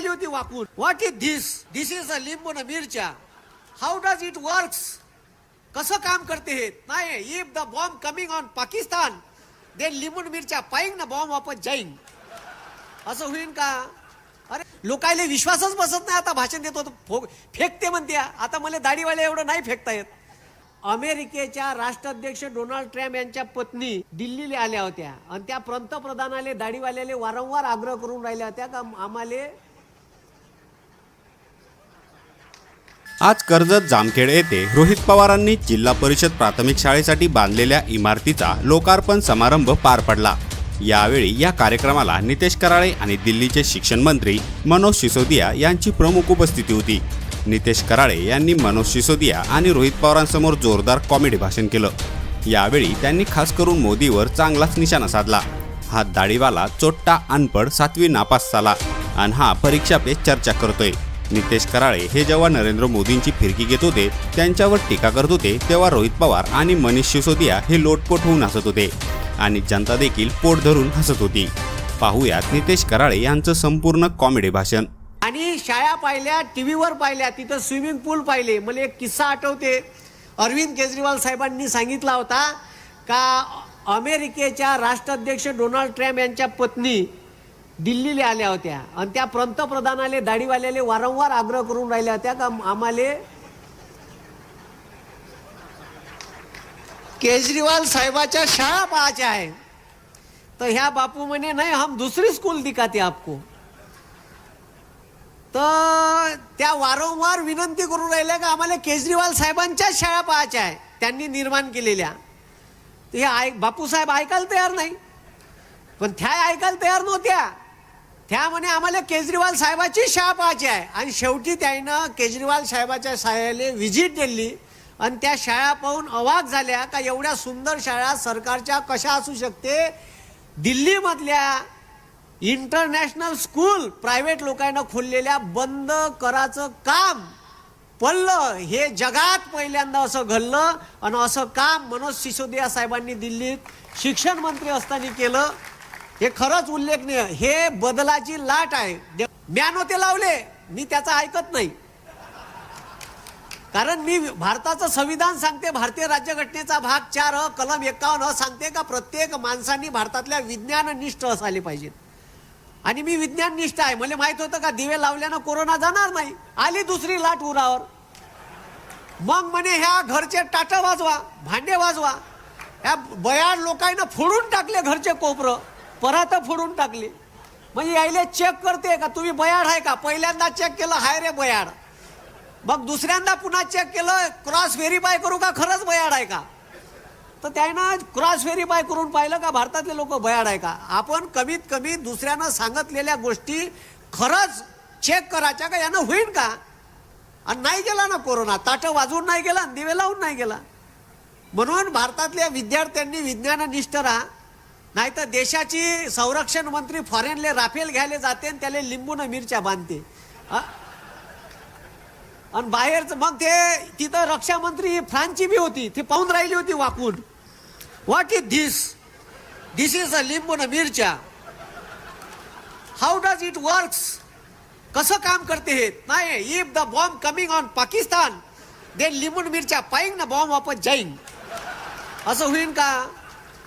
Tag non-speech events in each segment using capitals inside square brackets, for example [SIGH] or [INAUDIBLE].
राहिली होती वाकून. What is this this is a लिंबू न मिरच्या हाऊ डज इट वर्क्स कसं काम करते हे? नाही if the bomb coming on Pakistan they लिंबून मिरच्या पाईंग ना बॉम्ब वापस जाईन. असं होईन का? अरे लोकायले विश्वासच बसत नाही आता भाषण देतो फो- फेकते म्हणते. आता मला दाढीवाले एवढं नाही फेकता येत. अमेरिकेच्या राष्ट्राध्यक्ष डोनाल्ड ट्रम्प यांच्या पत्नी दिल्लीला आल्या होत्या. आणि त्या पंतप्रधानाले दाढीवाल्याले वारंवार आग्रह करून राहिल्या होत्या का आम्हाला आज कर्जत जामखेड येथे रोहित पवारांनी जिल्हा परिषद प्राथमिक शाळेसाठी बांधलेल्या इमारतीचा लोकार्पण समारंभ पार पडला. यावेळी या कार्यक्रमाला नितेश कराळे आणि दिल्लीचे शिक्षण मंत्री मनोज सिसोदिया यांची प्रमुख उपस्थिती होती. नितेश कराळे यांनी मनोज सिसोदिया आणि रोहित पवारांसमोर जोरदार कॉमेडी भाषण केलं. यावेळी त्यांनी खास करून मोदीवर चांगलाच निशाणा साधला. हा दाढीवाला चोट्टा अनपड सातवी नापास झाला आणि हा परीक्षा पे चर्चा करतोय. नितेश कराळे हे जेव्हा नरेंद्र मोदींची फिरकी घेत होते त्यांच्यावर टीका करत होते तेव्हा रोहित पवार आणि मनीष सिसोदिया हे लोटपोट होऊन हसत होते आणि जनता देखील पोट धरून हसत होती. पाहूयात नितेश कराळे यांचं संपूर्ण कॉमेडी भाषण. आणि शाळा पाहिल्या टीव्हीवर पाहिल्या तिथं स्विमिंग पूल पाहिले. मला एक किस्सा आठवते. अरविंद केजरीवाल साहेबांनी सांगितला होता का अमेरिकेच्या राष्ट्राध्यक्ष डोनाल्ड ट्रम्प यांच्या पत्नी दिल्लीला आल्या होत्या. आणि त्या पंतप्रधानाले दाढीवाल्याले वारंवार आग्रह करून राहिल्या होत्या का आम्हाला केजरीवाल साहेबाच्या शाळा पाहायच्या आहे. तर ह्या बापू म्हणे नाही हम दुसरी स्कूल दिखाते आपको. तर त्या वारंवार विनंती करून राहिल्या का आम्हाला केजरीवाल साहेबांच्याच शाळा पाहायच्या आहे. त्यांनी निर्माण केलेल्या. हे ऐक बापूसाहेब ऐकायला तयार नाही. पण त्या ऐकायला तयार नव्हत्या. त्या म्हणे आम्हाला केजरीवाल साहेबाची शाळा पाहायची आहे. आणि शेवटी त्यानं केजरीवाल साहेबाच्या शाळेला व्हिजिट दिली आणि त्या शाळा पाहून अवाक झाल्या का एवढ्या सुंदर शाळा सरकारच्या कशा असू शकते? दिल्लीमधल्या इंटरनॅशनल स्कूल प्रायव्हेट लोकांना खोललेल्या बंद कराचं काम पडलं. हे जगात पहिल्यांदा असं घडलं. आणि असं काम मनोज सिसोदिया साहेबांनी दिल्लीत शिक्षण मंत्री असताना केलं. हे खरंच उल्लेखनीय. हे बदलाची लाट आहे. दे- ते लावले मी त्याचं ऐकत नाही. कारण मी भारताचं संविधान सांगते भारतीय राज्यघटनेचा भाग चार अ कलम एकावन्न अ सांगते का प्रत्येक माणसांनी भारतातल्या विज्ञाननिष्ठ असायला पाहिजेत. आणि मी विज्ञाननिष्ठ आहे. मला माहीत होतं का दिवे लावल्यानं कोरोना जाणार नाही. आली दुसरी लाट उरावर. मग म्हणे ह्या घरचे टाट वाजवा भांडे वाजवा. ह्या बयाड लोकांना फोडून टाकले घरचे कोपरं. परत फोडून टाकली. म्हणजे यायले चेक करते का तुम्ही बयाड आहे का? पहिल्यांदा चेक केलं हाय रे बयाड. मग दुसऱ्यांदा पुन्हा चेक केलं क्रॉस व्हेरीफाय करू का खरंच बयाड आहे का? तर त्यानं क्रॉस व्हेरीफाय करून पाहिलं का भारतातले लोक बयाड आहे का? आपण कमीत कमी दुसऱ्यानं सांगितलेल्या गोष्टी खरंच चेक करायच्या का यानं होईल का? आणि नाही गेला ना कोरोना. ताटं वाजवून नाही गेला आणि दिवे लावून नाही गेला. म्हणून भारतातल्या विद्यार्थ्यांनी विज्ञाननिष्ठ राहा. नाही तर देशाची संरक्षण मंत्री फॉरेनले राफेल घ्यायला जाते आणि त्याला लिंबून मिरच्या बांधते. आणि बाहेरच मग ते तिथं रक्षा मंत्री फ्रान्सची बी होती. ती पाहून राहिली होती वाकून. What is this this is a लिंबू मिरच्या. हाऊ डज इट वर्क्स कसं काम करते हे? नाही if the bomb coming on Pakistan they लिंबून मिरच्या पाईंग ना बॉम्ब वापस जाईन. असं होईन का?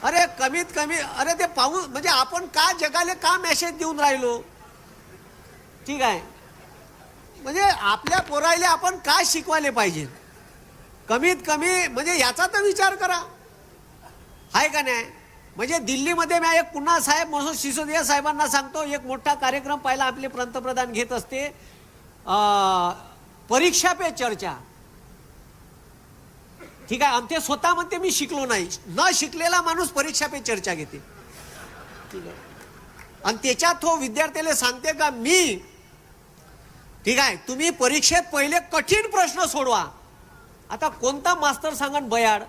अरे कमीत कमी अरे ते पाहून म्हणजे आपण का जगाला का मेसेज देऊन राहिलो? ठीक आहे. म्हणजे आपल्या पोरायला आपण काय शिकवायला पाहिजे? कमीत कमी म्हणजे याचा तर विचार करा. आहे का नाही? म्हणजे दिल्लीमध्ये मी एक पुन्हा साहेब म्हणून सिसोदिया साहेबांना सांगतो एक मोठा कार्यक्रम पाहिला आपले पंतप्रधान घेत असते. परीक्षा पे चर्चा. ठीक आहे आणि ते स्वतः म्हणते मी शिकलो नाही. न शिकलेला माणूस परीक्षा पे चर्चा घेते. ठीक आहे आणि त्याच्यात तो विद्यार्थ्याला सांगते का मी ठीक आहे तुम्ही परीक्षेत पहिले कठीण प्रश्न सोडवा. आता कोणता मास्तर सांगन बयाड?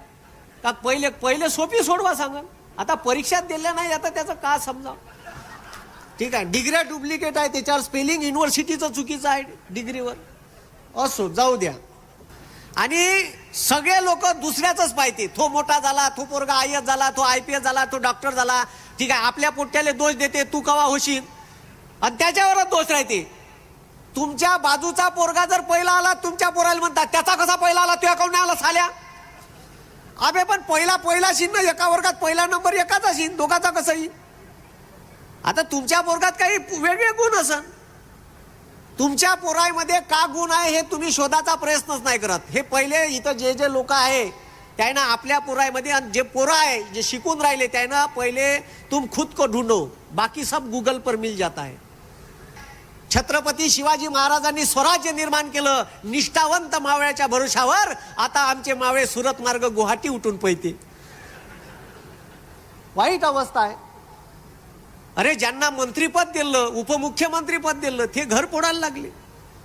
का पहिले पहिले सोपी सोडवा सांगन? आता परीक्षात दिल्या नाही आता त्याचं का समजा? ठीक आहे डिग्र्या डुप्लिकेट आहे त्याच्यावर स्पेलिंग युनिव्हर्सिटीचं चुकीचं आहे डिग्रीवर. असो जाऊ द्या. आणि सगळे लोक दुसऱ्याच पाहिजे तो मोठा झाला तो पोरगा आय एस झाला तो आय पी एस झाला तो डॉक्टर झाला. ठीक आहे आपल्या पोट्याला दोष देते तू कवा होशील? आणि त्याच्यावरच दोष राहते. तुमच्या बाजूचा पोरगा जर पहिला आला तुमच्या पोराला म्हणतात त्याचा कसा पहिला आला? तुझ्या काऊन नाही आला साल्या. अबे पण पहिला पहिला शिन ना एका वर्गात पहिला नंबर एकाचा शिन दोघाचा कसंही. आता तुमच्या पोरगात काही वेगळे गुण असन. तुमच्या पोराईमध्ये का गुण आहे हे तुम्ही शोधाचा प्रयत्नच नाही करत. हे पहिले इथं जे जे लोक आहे त्यांना आपल्या पोराईमध्ये आणि जे पोरं आहे जे शिकून राहिले त्यांना पहिले तुम खुद को ढूंढो. बाकी सब गुगल पर मिल जाता है. छत्रपती शिवाजी महाराजांनी स्वराज्य निर्माण केलं. निष्ठावंत मावळ्याच्या भरोशावर आता आमचे मावळे सुरत मार्ग गुवाहाटी उठून पळते. वाईट अवस्था आहे. अरे ज्यांना मंत्रीपद दिलं उपमुख्यमंत्रीपद दिलं ते घर पोडायला लागले.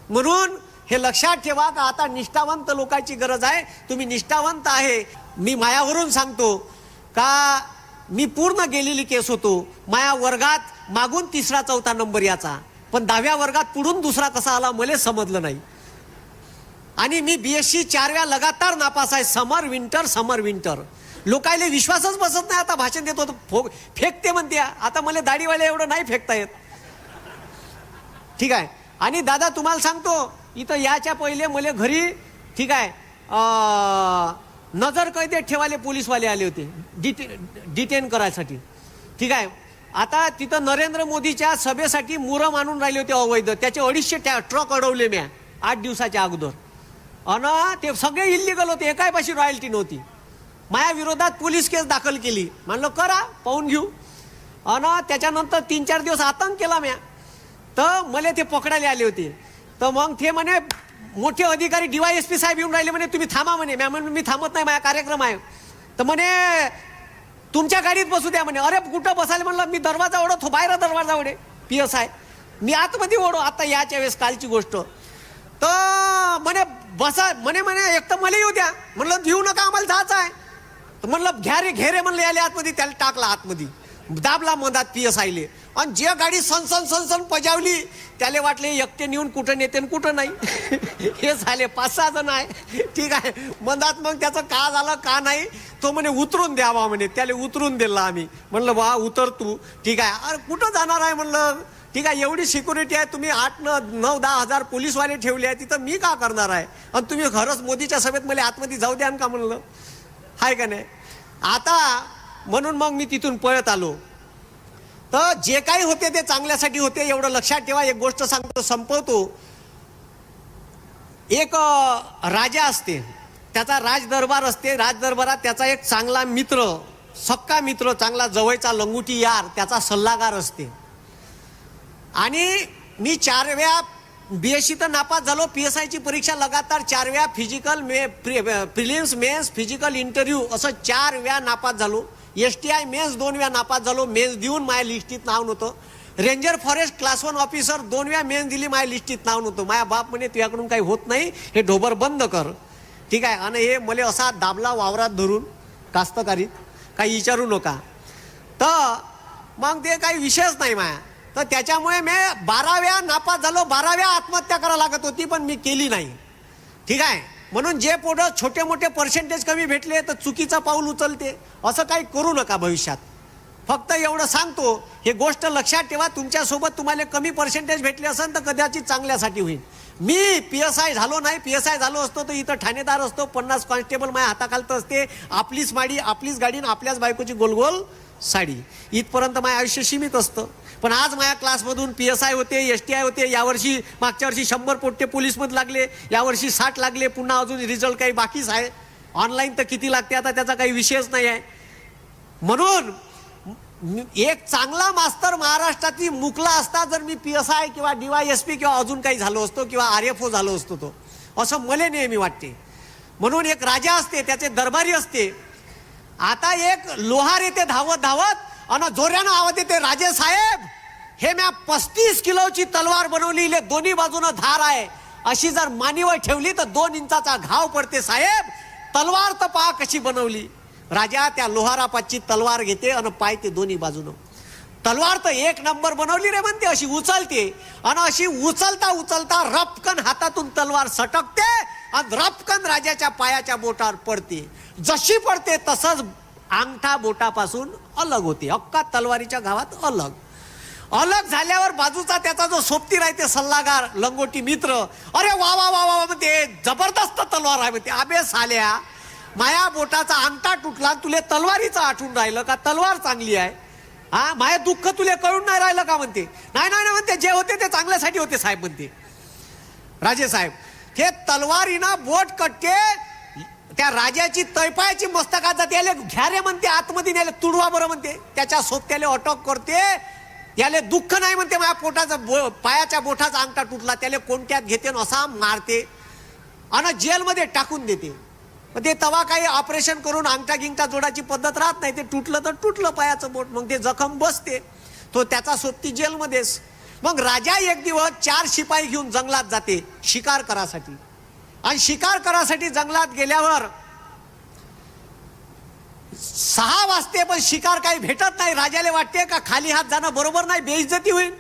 म्हणून हे लक्षात ठेवा का आता निष्ठावंत लोकांची गरज आहे. तुम्ही निष्ठावंत आहे. मी मायावरून सांगतो का मी पूर्ण गेलेली केस होतो. माया वर्गात मागून तिसरा चौथा नंबर याचा. पण दहाव्या वर्गात पुढून दुसरा कसा आला मला समजलं नाही. आणि मी बी एस सी चारव्या लगातार नापास आहे. Summer winter summer winter. लोकायले विश्वासच बसत नाही आता भाषण देतो तर फो फेकते म्हणते. आता मला दाढीवाले एवढं नाही फेकता येत. ठीक आहे. आणि दादा तुम्हाला सांगतो इथं याच्या पहिले मला घरी ठीक आहे नजर कैदेत ठेवाले पोलीसवाले आले होते डिटे डिटेन करायसाठी. ठीक आहे. आता तिथं नरेंद्र मोदीच्या सभेसाठी मुरम आणून राहिले होते अवैध. त्याचे अडीचशे ट्या ट्रक अडवले म्या आठ दिवसाच्या अगोदर. अन ते सगळे इल्लिगल होते एकापाशी रॉयल्टी नव्हती. माझ्या विरोधात पोलीस केस दाखल केली. म्हणलं करा पाहून घेऊ. अन त्याच्यानंतर तीन चार दिवस आतंक केला म्या. तर मला ते पकडायला आले होते. तर मग ते म्हणे मोठे अधिकारी डीवायएसपी साहेब येऊन राहिले म्हणे तुम्ही थांबा म्हणे. म्या म्हणून मी थांबत नाही माझा कार्यक्रम आहे. तर म्हणे तुमच्या गाडीत बसू द्या म्हणे. अरे कुठं बसायला? म्हणलं मी दरवाजा ओढो तो बाहेर दरवाजा ओढे. P S I. मी आतमध्ये ओढो आता याच्या वेळेस कालची गोष्ट. तर म्हणे बसा म्हणे म्हणे एक तर मला येऊ द्या. म्हणलं घेऊ नका आम्हाला जायचं आहे. तर म्हणलं घ्या रे घे रे म्हणलं याले आतमध्ये त्याला टाकला आतमध्ये. दाबला मधात पी एस आयले. आणि जे गाडी सनसन सनसन पजावली त्याला वाटले एकटे नेऊन कुठं नेते आणि कुठं नाही. [LAUGHS] हे झाले पाच सहा जण आहे. ठीक आहे. मधात मग त्याचं का झालं का नाही तो म्हणे उतरून द्यावा म्हणे. त्याला उतरून दिला आम्ही. म्हणलं बा उतर तू. ठीक आहे. अरे कुठं जाणार आहे म्हणलं? ठीक आहे एवढी सिक्युरिटी आहे तुम्ही आठ न नऊ दहा हजार पोलीसवाले ठेवले आहे तिथं मी का करणार आहे? आणि तुम्ही खरंच मोदीच्या सभेत मला आतमध्ये जाऊ द्यान का म्हणलं? हाय का नाही? आता म्हणून मग मी तिथून पळत आलो. तर जे काही होते ते चांगल्यासाठी होते एवढं लक्षात ठेवा. एक गोष्ट सांगतो संपवतो. एक राजा असते. त्याचा राजदरबार असते. राजदरबारात त्याचा एक चांगला मित्र सक्का मित्र चांगला जवळचा लंगुटी यार त्याचा सल्लागार असते. आणि मी चारव्या बीएससी बी एस सी तर नापास झालो. पी एस आयची परीक्षा लगातार चार वेळा फिजिकल मे प्रिलिम्स मेन्स फिजिकल इंटरव्ह्यू असं चार वेळा नापास झालो. एस टी आय मेन्स दोन वेळा नापास झालो. मेन्स देऊन माझ्या लिस्टीत नाव नव्हतं. Ranger forest class one officer दोन वेळा मेन्स दिली माझ्या लिस्टीत नाव नव्हतं. माझ्या बाप म्हणे तुझ्याकडून काही होत नाही. हे ढोबर बंद कर. ठीक आहे. आणि हे मला असा दाबला वावरात धरून कास्तकारीत. काही विचारू नका. तर मग ते काही विषयच नाही माया. तर त्याच्यामुळे मी बाराव्या नापास झालो बाराव्या आत्महत्या करा लागत होती पण मी केली नाही. ठीक आहे? म्हणून जे पुढं छोटे मोठे पर्सेंटेज कमी भेटले तर चुकीचं पाऊल उचलते. असं काही करू नका भविष्यात. फक्त एवढं सांगतो हे गोष्ट लक्षात ठेवा तुमच्यासोबत तुम्हाला कमी पर्सेंटेज भेटले असेल तर कदाचित चांगल्यासाठी होईल. मी पी एस आय झालो नाही पी एस आय झालो असतो तर इथं ठाणेदार असतो पन्नास कॉन्स्टेबल माझ्या हाताखालत असते आपलीच माडी आपलीच गाडी आणि आपल्याच बायकोची गोलगोल साडी. इथपर्यंत माझं आयुष्य सीमित असतं. पण आज माझ्या क्लासमधून पी एस आय होते एस टी आय होते यावर्षी मागच्या वर्षी शंभर पोट्टे पोलीसमध्ये लागले यावर्षी साठ लागले पुन्हा अजून रिझल्ट काही बाकीच आहे. ऑनलाईन तर किती लागते आता त्याचा काही विषयच नाही आहे. म्हणून एक चांगला मास्तर महाराष्ट्रातली मुकला असता जर मी पी एस आय किंवा डीवाय एस पी किंवा अजून काही झालो असतो किंवा आर एफ ओ झालो असतो तो. असं मला नेहमी वाटते. म्हणून एक राजा असते त्याचे दरबारी असते. आता एक लोहार येते धावत धावत आणि जोऱ्यानं आवाज येते राजे साहेब हे म्या पस्तीस किलोची तलवार बनवली इले दोन्ही बाजूनं धार आहे. अशी जर मानीवर ठेवली तर दोन इंचाचा घाव पडते साहेब. तलवार तर पहा कशी बनवली. राजा त्या लोहारापाची तलवार घेते आणि पायते दोन्ही बाजूनं. तलवार तर एक नंबर बनवली रे म्हणते अशी उचलते. आणि अशी उचलता उचलता रपकन हातातून तलवार सटकते आणि रपकन राजाच्या पायाच्या बोटावर पडते. जशी पडते तसंच अंगठा बोटापासून अलग होते. अक्का तलवारीच्या गावात अलग. अलग झाल्यावर बाजूचा त्याचा जो सोबती राहते सल्लागार लंगोटी मित्र अरे वा वा वा वा म्हणते जबरदस्त तलवार आहे. म्हणते आबे साल्या माया बोटाचा अंगठा तुटला तुले तलवारीचं आठवून राहिलं का? तलवार चांगली आहे. हा माया दुःख तुले कळून नाही राहिलं का म्हणते? नाही नाही म्हणते. जे होते ते चांगल्यासाठी होते साहेब म्हणते. राजे साहेब तलवारी ना बोट कट्टे त्या राजाची तैपायाची मस्तकात जाते याले घ्या रे म्हणते आतमध्ये न्यायला तुडवा बरं म्हणते. त्याच्या सोबत्याले अटक करते. याले दुःख नाही म्हणते माझ्या पोटाचा बो पायाच्या बोठाचा अंगठा तुटला त्याले कोणत्यात घेते न असा मारते. आणि जेलमध्ये टाकून देते. मग ते तवा काही ऑपरेशन करून अंगठा गिंगटा जोडाची पद्धत राहत नाही. ते तुटलं तर तुटलं पायाचं बोट. मग ते जखम बसते. तो त्याचा सोबती जेलमध्येच. मग राजा एक दिवस चार शिपाई घेऊन जंगलात जाते शिकार करासाठी. आणि शिकार करासाठी जंगलात गेल्यावर सहा वाजते पण शिकार काही भेटत नाही. राजाला वाटते का खाली हात जाणं बरोबर नाही बेइज्जती होईल?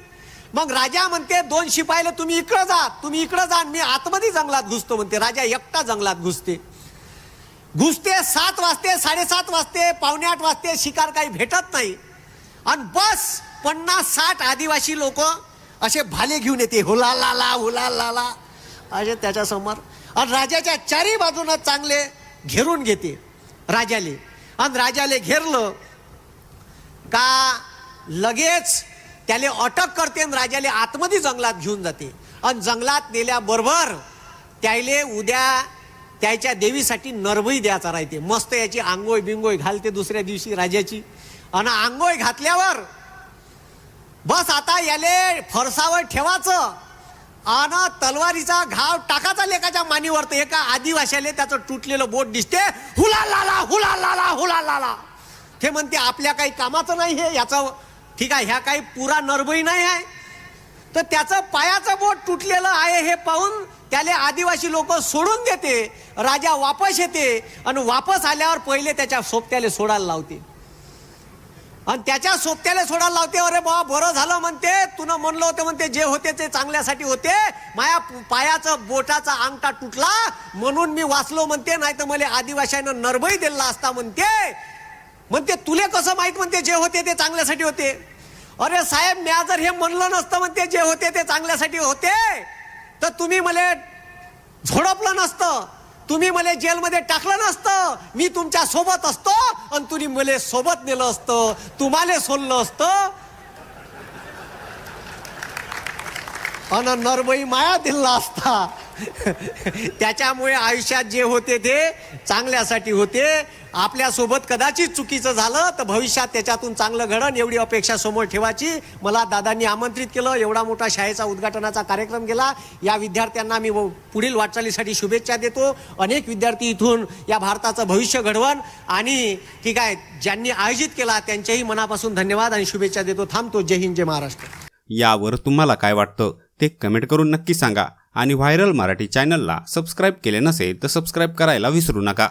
मग राजा म्हणते दोन शिपाईला तुम्ही इकडं जा तुम्ही इकडं जा मी आतमध्ये जंगलात घुसतो म्हणते. राजा एकटा जंगलात घुसते. घुसते सात वाजते साडेसात वाजते पावणे आठ वाजते शिकार काही भेटत नाही. आणि बस पन्नास साठ आदिवासी लोक असे भाले घेऊन येते. हुला लाला हुला लाला असे त्याच्यासमोर आणि राजाच्या चारही बाजूनं चांगले घेरून घेते राजाले. आणि राजाले घेरलं का लगेच त्याले अटक करते आणि राजाले आतमध्ये जंगलात घेऊन जाते. आणि जंगलात नेल्याबरोबर त्याले उद्या त्याच्या देवीसाठी नरभई द्यायचा राहते. मस्त याची आंघोळ बिंगोळ घालते दुसऱ्या दिवशी राजाची. आणि आंघोळ घातल्यावर बस आता याले फरसावर ठेवायचं. आणि तलवारीचा घाव टाकाचा लेखाच्या मानीवर तर एका आदिवाशाले त्याचं तुटलेलं बोट दिसते. हुला लाला हुला लाला हुला लाला हे म्हणते आपल्या काही कामाचं नाही हे याचं ठीक आहे ह्या काही पुरा नरबई नाही आहे. तर त्याचं पायाचं बोट तुटलेलं आहे हे पाहून त्याले आदिवासी लोक सोडून देते राजा वापस येते आणि वापस आल्यावर पहिले त्याच्या सोबत्याले सोडायला लावते. आणि त्याच्या सोबत्याला सोडायला लावते अरे बाबा बरं झालं म्हणते. तुनं म्हणलं होतं म्हणते जे होते ते चांगल्यासाठी होते. माया पायाचं बोटाचा अंगठा तुटला म्हणून मी वाचलो म्हणते. नाही तर मला आदिवाशानं नरबई दिला असता म्हणते. म्हणते तुले कसं माहीत म्हणते जे होते ते चांगल्यासाठी होते. अरे साहेब म्या जर हे म्हणलं नसतं म्हणते जे होते ते चांगल्यासाठी होते. तर तुम्ही मला झोडपलं नसतं. तुम्ही मला जेलमध्ये टाकलं नसतं. मी तुमच्यासोबत असतो आणि तुम्ही मला सोबत नेलं असतं. तुम्हाला सोडलं असतं. अन नरबई माया दिला असता. [LAUGHS] त्याच्यामुळे आयुष्यात जे होते ते चांगल्यासाठी होते. आपल्यासोबत कदाचित चुकीचं झालं तर भविष्यात त्याच्यातून चांगलं घडण एवढी अपेक्षा समोर ठेवायची. मला दादांनी आमंत्रित केलं एवढा मोठा शाळेचा उद्घाटनाचा कार्यक्रम केला या विद्यार्थ्यांना मी पुढील वाटचालीसाठी शुभेच्छा देतो. अनेक विद्यार्थी इथून या भारताचं भविष्य घडवण आणि ठीक आहे ज्यांनी आयोजित केला त्यांच्याही मनापासून धन्यवाद आणि शुभेच्छा देतो. थांबतो. जय हिंद जय महाराष्ट्र. यावर तुम्हाला काय वाटतं ते कमेंट करून नक्की सांगा. आणि व्हायरल मराठी चॅनलला सबस्क्राईब केले नसेल तर सबस्क्राईब करायला विसरू नका.